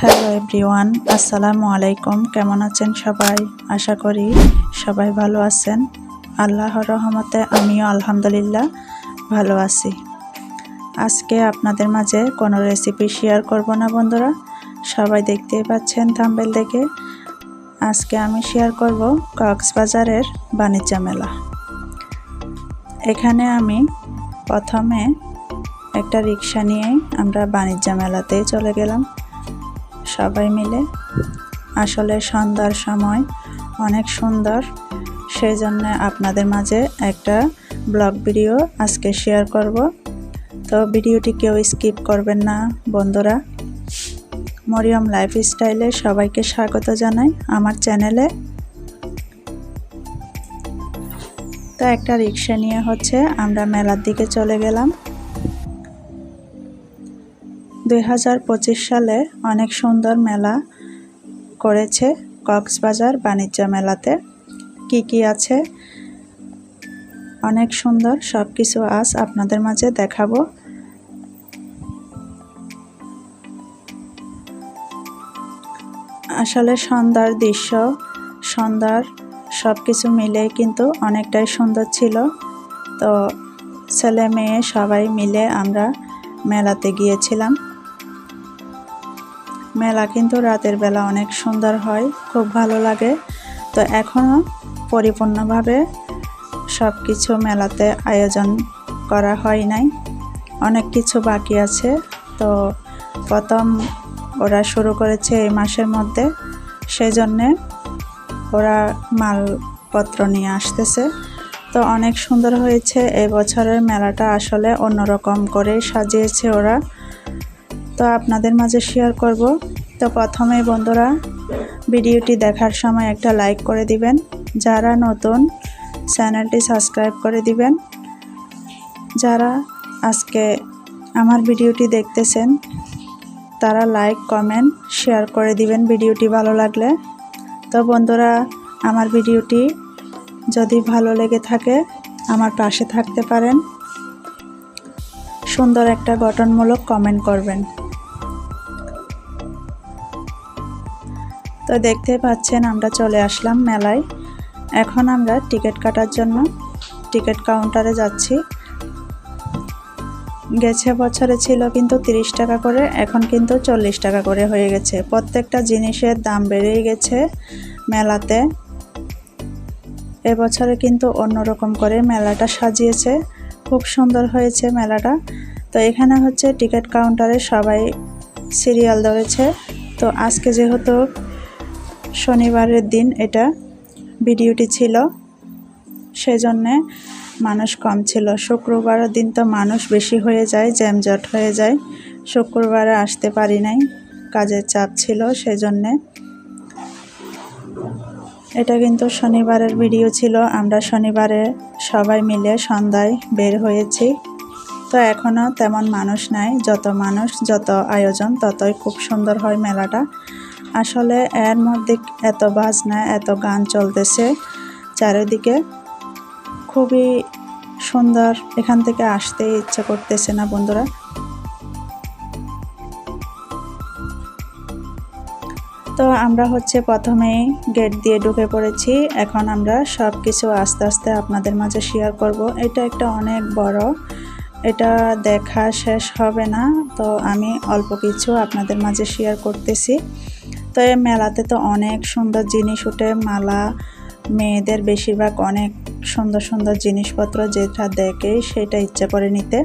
Hello everyone, আসসালামু আলাইকুম। কেমন আছেন সবাই? আশা করি সবাই ভালো আছেন। আল্লাহর রহমতে আমিও আলহামদুলিল্লাহ ভালো আছি। আজকে আপনাদের মাঝে কোনো রেসিপি শেয়ার করব না বন্ধুরা। সবাই দেখতেই পাচ্ছেন থাম্বেল দেখে। আজকে আমি শেয়ার করব কক্সবাজারের বাণিজ্য মেলা। এখানে আমি প্রথমে একটা রিক্সা নিয়ে আমরা বাণিজ্য মেলাতেই চলে গেলাম। সবাই মিলে। আসলে সন্ধ্যার সময় অনেক সুন্দর। সেই জন্য আপনাদের মাঝে একটা ব্লগ ভিডিও আজকে শেয়ার করব। তো ভিডিওটি কেউ স্কিপ করবেন না, বন্ধুরা। মরিয়ম লাইফ স্টাইলে সবাইকে স্বাগত জানাই আমার চ্যানেলে। তো একটা রিক্সা নিয়ে হচ্ছে আমরা মেলার দিকে চলে গেলাম। দু হাজার পঁচিশ সালে অনেক সুন্দর মেলা করেছে কক্সবাজার বাণিজ্য মেলাতে। কি কি আছে? অনেক সুন্দর সব কিছু আজ আপনাদের মাঝে দেখাবো। আসলে সন্ধ্যার দৃশ্য, সন্ধ্যার সব কিছু মিলে কিন্তু অনেকটাই সুন্দর ছিল। তো ছেলে মেয়ে সবাই মিলে আমরা মেলাতে গিয়েছিলাম। মেলা কিন্তু রাতের বেলা অনেক সুন্দর হয়, খুব ভালো লাগে। তো এখনও পরিপূর্ণভাবে সব কিছু মেলাতে আয়োজন করা হয় নাই। অনেক কিছু বাকি আছে। তো প্রথম ওরা শুরু করেছে এই মাসের মধ্যে সেই জন্যে ওরা মালপত্র নিয়ে আসতেছে। তো অনেক সুন্দর হয়েছে। এই বছরের মেলাটা আসলে অন্যরকম করে সাজিয়েছে ওরা। তো আপনাদের মাঝে শেয়ার করব। তো প্রথমেই বন্ধুরা, ভিডিওটি দেখার সময় একটা লাইক করে দিবেন। যারা নতুন চ্যানেলটি সাবস্ক্রাইব করে দিবেন। যারা আজকে আমার ভিডিওটি দেখতেছেন, তারা লাইক কমেন্ট শেয়ার করে দিবেন ভিডিওটি ভালো লাগলে। তো বন্ধুরা, আমার ভিডিওটি যদি ভালো লেগে থাকে, আমার পাশে থাকতে পারেন। সুন্দর একটা গঠনমূলক কমেন্ট করবেন। তো দেখতে পাচ্ছেন, আমরা চলে আসলাম মেলায়। এখন আমরা টিকিট কাটার জন্য টিকিট কাউন্টারে যাচ্ছি। গেছে বছরে ছিল কিন্তু তিরিশ টাকা করে, এখন কিন্তু চল্লিশ টাকা করে হয়ে গেছে। প্রত্যেকটা জিনিসের দাম বেড়েই গেছে মেলাতে। এবছরে কিন্তু অন্যরকম করে মেলাটা সাজিয়েছে। খুব সুন্দর হয়েছে মেলাটা। তো এখানে হচ্ছে টিকিট কাউন্টারে সবাই সিরিয়াল ধরেছে। তো আজকে যেহেতু শনিবারের দিন এটা ভিডিওটি ছিল। সেজন্যে মানুষ কম ছিল। শুক্রবারের দিন তো মানুষ বেশি হয়ে যায় জ্যামজট হয়ে যায়। শুক্রবারে আসতে পারি নাই, কাজের চাপ ছিল সেজন্যে। এটা কিন্তু শনিবারের ভিডিও ছিল। আমরা শনিবারে সবাই মিলে সন্ধ্যায় বের হয়েছি। তো এখনও তেমন মানুষ নাই। যত মানুষ, যত আয়োজন, ততই খুব সুন্দর হয় মেলাটা। আসলে এর মধ্যে এত বাজনা, এত গান চলতেছে, চারিদিকে খুবই সুন্দর। এখান থেকে আসতে ইচ্ছা করতেছে না বন্ধুরা। তো আমরা হচ্ছে প্রথমেই গেট দিয়ে ঢুকে পড়েছি। এখন আমরা সব কিছু আস্তে আস্তে আপনাদের মাঝে শেয়ার করব। এটা একটা অনেক বড়, এটা দেখা শেষ হবে না। তো আমি অল্প কিছু আপনাদের মাঝে শেয়ার করতেছি। তো এই মেলাতে তো অনেক সুন্দর জিনিস উঠে মালা মেয়েদের বেশিরভাগ অনেক সুন্দর সুন্দর জিনিসপত্র যেটা দেখে সেটা ইচ্ছা করে নিতে।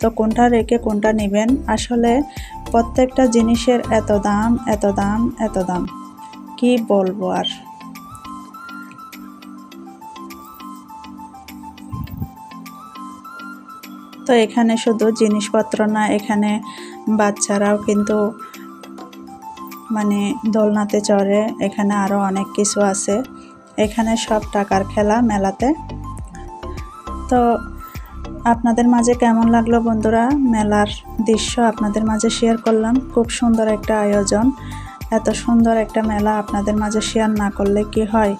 তো কোনটা রেখে কোনটা নেবেন? আসলে প্রত্যেকটা জিনিসের এত দাম এত দাম এত দাম। কি বলব আর? তো এখানে শুধু জিনিসপত্র না, এখানে বাচ্চারাও কিন্তু মানে দোলনাতে চড়ে, এখানে আরও অনেক কিছু আছে। এখানে সব টাকার খেলা মেলাতে। তো আপনাদের মাঝে কেমন লাগল বন্ধুরা? মেলার দৃশ্য আপনাদের মাঝে শেয়ার করলাম। খুব সুন্দর একটা আয়োজন। এত সুন্দর একটা মেলা আপনাদের মাঝে শেয়ার না করলে কি হয়?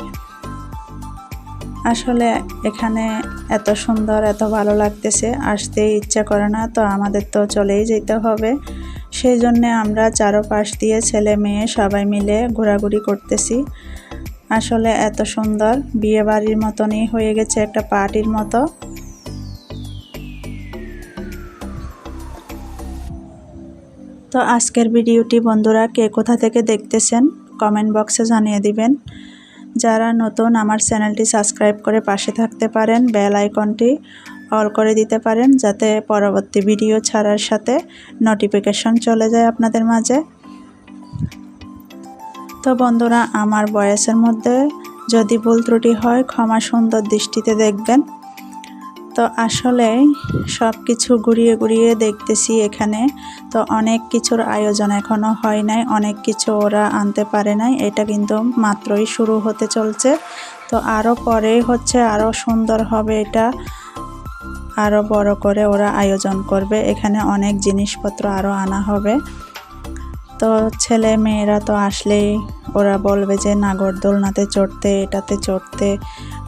আসলে এখানে এত সুন্দর, এত ভালো লাগতেছে। আসতে ইচ্ছা করে না, তো আমাদের তো চলেই যেতে হবে। সেই জন্যে আমরা চারোপাশ দিয়ে ছেলে মেয়ে সবাই মিলে ঘোরাঘুরি করতেছি। আসলে এত সুন্দর বিয়ে বাড়ির মতনই হয়ে গেছে একটা পার্টির মতো। তো আজকের ভিডিওটি বন্ধুরা কে কোথা থেকে দেখতেছেন, কমেন্ট বক্সে জানিয়ে দিবেন। যারা নতুন আমার চ্যানেলটি সাবস্ক্রাইব করে পাশে থাকতে পারেন, বেল আইকনটি অল করে দিতে পারেন যাতে পরবর্তী ভিডিও ছাড়ার সাথে নোটিফিকেশন চলে যায় আপনাদের মাঝে। তো বন্ধুরা, আমার বয়সের মধ্যে যদি ভুল ত্রুটি হয়, ক্ষমা সুন্দর দৃষ্টিতে দেখবেন। তো আসলে সব কিছু ঘুরিয়ে ঘুরিয়ে দেখতেছি এখানে। তো অনেক কিছুর আয়োজন এখনও হয় নাই, অনেক কিছু ওরা আনতে পারে নাই, এটা কিন্তু মাত্রই শুরু হতে চলছে। তো আরও পরে হচ্ছে আরও সুন্দর হবে এটা। আরও বড় করে ওরা আয়োজন করবে। এখানে অনেক জিনিসপত্র আরও আনা হবে। তো ছেলে মেয়েরা তো আসলেই ওরা বলবে যে নাগরদোলনাতে চড়তে, এটাতে চড়তে।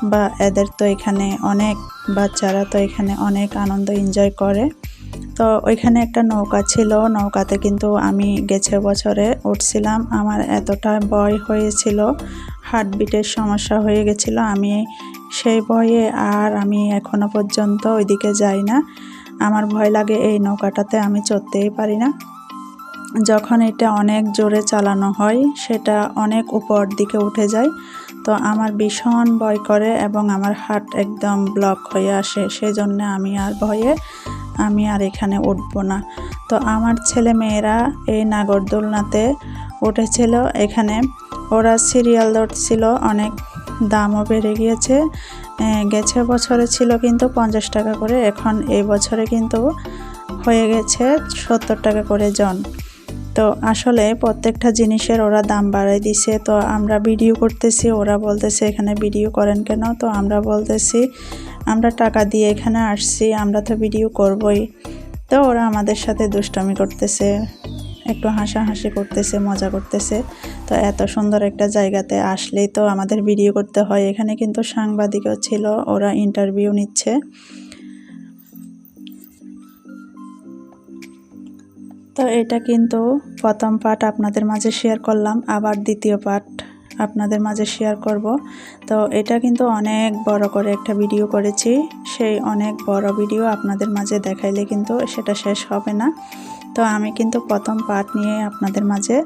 বা এদের তো এখানে অনেক, বাচ্চারা তো এখানে অনেক আনন্দ এনজয় করে। তো ওইখানে একটা নৌকা ছিল। নৌকাতে কিন্তু আমি গেছে বছরে উঠছিলাম। আমার এতটা ভয় হয়েছিল, হার্টবিটের সমস্যা হয়ে গেছিল। আমি সেই ভয়ে আর আমি এখনও পর্যন্ত ওইদিকে যাই না। আমার ভয় লাগে এই নৌকাটাতে আমি চড়তেই পারি না। যখন এটা অনেক জোরে চালানো হয়, সেটা অনেক উপর দিকে উঠে যায়। তো আমার ভীষণ ভয় করে এবং আমার হার্ট একদম ব্লক হয়ে আসে। সেই জন্য আমি আর ভয়ে আমি আর এখানে উঠবো না। তো আমার ছেলে মেয়েরা এই নাগরদোলনাতে উঠেছিল। এখানে ওরা সিরিয়াল ধরছিল অনেক দামও বেড়ে গিয়েছে। গেছে বছরে ছিল কিন্তু পঞ্চাশ টাকা করে, এখন এই বছরে কিন্তু হয়ে গেছে সত্তর টাকা করে জন। তো আসলে প্রত্যেকটা জিনিসের ওরা দাম বাড়াই দিছে। তো আমরা ভিডিও করতেছি, ওরা বলতেছে, এখানে ভিডিও করেন কেন? তো আমরা বলতেছি, আমরা টাকা দিয়ে এখানে আসছি, আমরা তো ভিডিও করবই। তো ওরা আমাদের সাথে দুষ্টমি করতেছে। একটু হাসাহাসি করতেছে, মজা করতেছে। তো এত সুন্দর একটা জায়গাতে আসলেই তো আমাদের ভিডিও করতে হয়। এখানে কিন্তু সাংবাদিকও ছিল, ওরা ইন্টারভিউ নিচ্ছে। তো এটা কিন্তু প্রথম পার্ট আপনাদের মাঝে শেয়ার করলাম, আবার দ্বিতীয় পার্ট আপনাদের মাঝে শেয়ার করব। তো এটা কিন্তু অনেক বড় করে একটা ভিডিও করেছি। সেই অনেক বড় ভিডিও আপনাদের মাঝে দেখাইলে কিন্তু সেটা শেষ হবে না। তো আমি কিন্তু প্রথম পার্ট নিয়ে আপনাদের মাঝে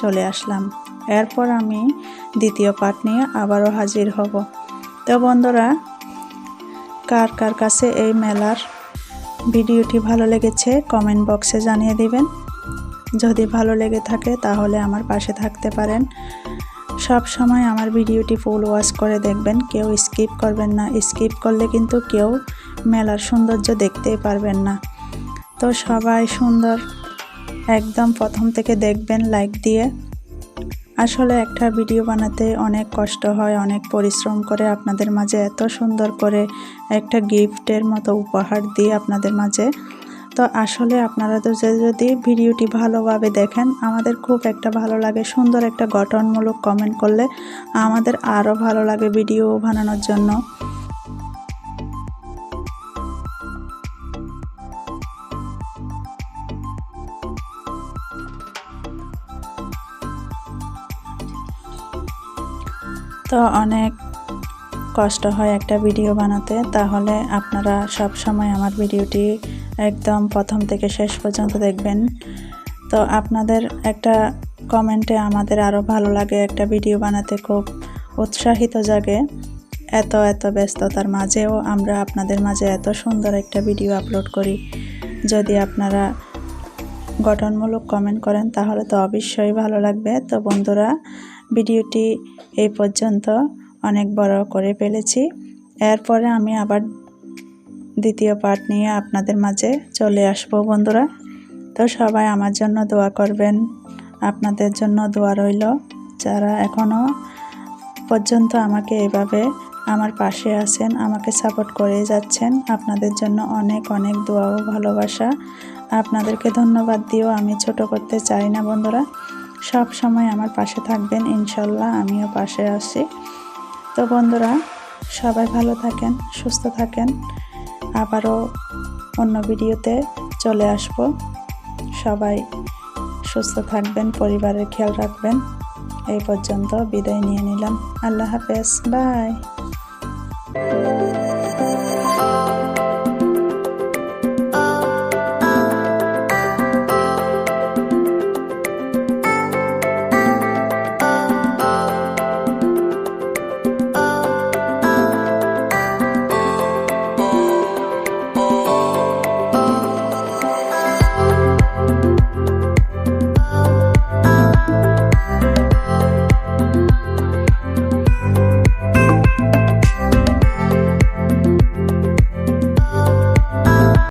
চলে আসলাম। এরপর আমি দ্বিতীয় পার্ট নিয়ে আবারও হাজির হব। তো বন্ধুরা, কার কার কাছে এই মেলার ভিডিওটি ভালো লেগেছে, কমেন্ট বক্সে জানিয়ে দিবেন। যদি ভালো লেগে থাকে তাহলে আমার পাশে থাকতে পারেন। সব সময় আমার ভিডিওটি ফুল ওয়াচ করে দেখবেন, কেউ স্কিপ করবেন না। স্কিপ করলে কিন্তু কেউ মেলার সৌন্দর্য দেখতেই পারবেন না। তো সবাই সুন্দর। একদম প্রথম থেকে দেখবেন লাইক দিয়ে। আসলে একটা ভিডিও বানাতে অনেক কষ্ট হয়, অনেক পরিশ্রম করে আপনাদের মাঝে এত সুন্দর করে একটা গিফটের মতো উপহার দিয়ে আপনাদের মাঝে। তো আসলে আপনারা তো যদি ভিডিওটি ভালোভাবে দেখেন, আমাদের খুব একটা ভালো লাগে সুন্দর একটা গঠনমূলক কমেন্ট করলে আমাদের আরও ভালো লাগে ভিডিও বানানোর জন্য। তো অনেক কষ্ট হয় একটা ভিডিও বানাতে। তাহলে আপনারা সব সময় আমার ভিডিওটি একদম প্রথম থেকে শেষ পর্যন্ত দেখবেন। তো আপনাদের একটা কমেন্টে আমাদের আরও ভালো লাগে একটা ভিডিও বানাতে খুব উৎসাহিত জাগে। এত এত ব্যস্ততার মাঝেও আমরা আপনাদের মাঝে এত সুন্দর একটা ভিডিও আপলোড করি। যদি আপনারা গঠনমূলক কমেন্ট করেন তাহলে তো অবশ্যই ভালো লাগবে। তো বন্ধুরা, ভিডিওটি এই পর্যন্ত অনেক বড় করে ফেলেছি। এরপরে আমি আবার দ্বিতীয় পার্ট নিয়ে আপনাদের মাঝে চলে আসব বন্ধুরা। তো সবাই আমার জন্য দোয়া করবেন। আপনাদের জন্য দোয়া রইল। যারা এখনও পর্যন্ত আমাকে এভাবে আমার পাশে আছেন, আমাকে সাপোর্ট করে যাচ্ছেন, আপনাদের জন্য অনেক অনেক দোয়া ও ভালোবাসা। আপনাদেরকে ধন্যবাদ দিয়েও আমি ছোট করতে চাই না বন্ধুরা। সব সময় আমার পাশে থাকবেন, ইনশাল্লাহ আমিও পাশে আসি তো বন্ধুরা, সবাই ভালো থাকেন, সুস্থ থাকেন। আবারও অন্য ভিডিওতে চলে আসব। সবাই সুস্থ থাকবেন, পরিবারের খেয়াল রাখবেন। এই পর্যন্ত বিদায় নিয়ে নিলাম। আল্লাহ হাফেজ, বাই।